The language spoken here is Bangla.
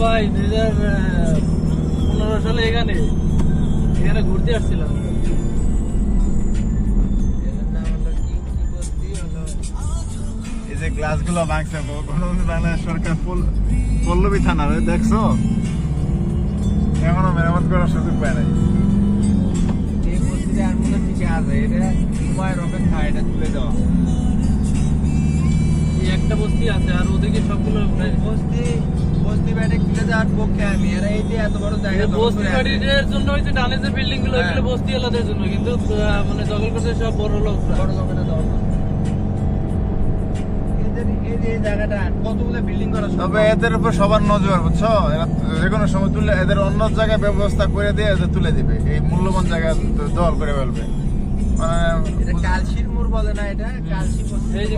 ভাই দুই হাজার পনেরো সালে এখানে। এখানে ঘুরতে আসছিলাম। এটার নাম হলো কি কি বস্তি হলো এই যে গ্লাসগুলো ভাঙছে বাংলাদেশ সরকার পল্লবী থানার দেখছ? এখনও মেরামত করার সুযোগ পায় নাই। একটা বস্তি আছে আর ওদিকে সবগুলো বস্তি বস্তি বাড়ি তুলে দেওয়ার পক্ষে আমি। এরা এই যে এত বড় জায়গা বস্তি বাড়ির জন্য হচ্ছে ডানে যে বিল্ডিংগুলো হ্যাঁ। ওইগুলো বস্তি এলাকার জন্য। কিন্তু মানে দখল করছে সব বড় লোক বড় লোকেরা দখল করে। এদের এই যে এই জায়গাটা কতগুলো বিল্ডিং করা সম্ভব? তবে এদের উপর সবার নজর বুঝছ? এরা যে কোনো সময় তুলে এদের অন্য জায়গায় ব্যবস্থা করে দিয়ে এদের তুলে দিবে। এই মূল্যবান জায়গা দল করে ফেলবে। মানে এটা কালশির মোড় বলে না এটা? কালশি এই যে